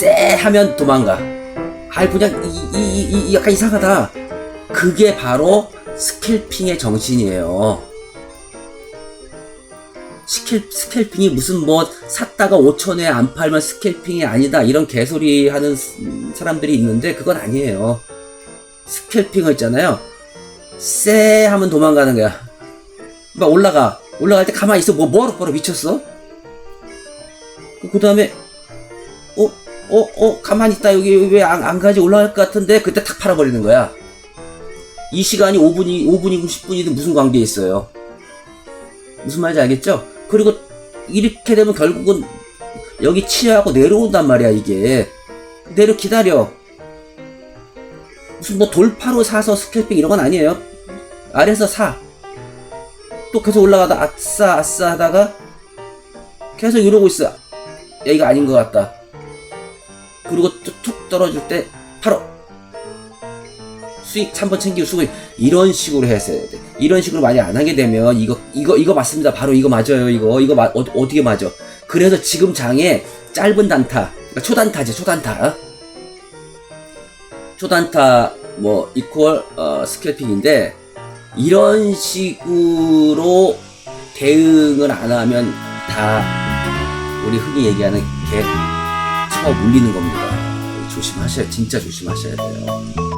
쎄 하면 도망가. 아 그냥 이, 이, 이, 이 약간 이상하다. 그게 바로 스캘핑의 정신이에요. 스캘, 스캘핑이 무슨 뭐 샀다가 5천에 안 팔면 스캘핑이 아니다 이런 개소리 하는 스- 사람들이 있는데 그건 아니에요. 스캘핑어 있잖아요. 쎄 하면 도망가는 거야. 막 올라가. 올라갈 때 가만히 있어. 뭐, 뭐하러 걸어 미쳤어? 그 다음에, 어, 어, 어, 가만히 있다. 여기 왜 안, 안 가지? 올라갈 것 같은데? 그때 탁 팔아버리는 거야. 이 시간이 5분이, 5분이고 10분이든 무슨 관계 있어요? 무슨 말인지 알겠죠? 그리고 이렇게 되면 결국은 여기 치하고 내려온단 말이야, 이게. 내려 기다려. 무슨 뭐 돌파로 사서 스캘핑 이런 건 아니에요. 아래서 사. 또 계속 올라가다 아싸 아싸 하다가 계속 이러고 있어. 야 이거 아닌 것 같다. 그리고 또툭 떨어질 때 바로 수익 3번 챙기고 수익 이런 식으로 했어야 돼. 이런 식으로 많이 안 하게 되면 이거 이거 이거 맞습니다. 바로 이거 맞아요. 이거 이거 마, 어, 어떻게 맞아? 그래서 지금 장에 짧은 단타, 그러니까 초단타지 초단타. 초단타 뭐 이퀄 어, 스캘핑인데 이런 식으로 대응을 안 하면 다 우리 흔히 얘기하는 개 쳐 물리는 겁니다. 조심하셔야 진짜 조심하셔야 돼요.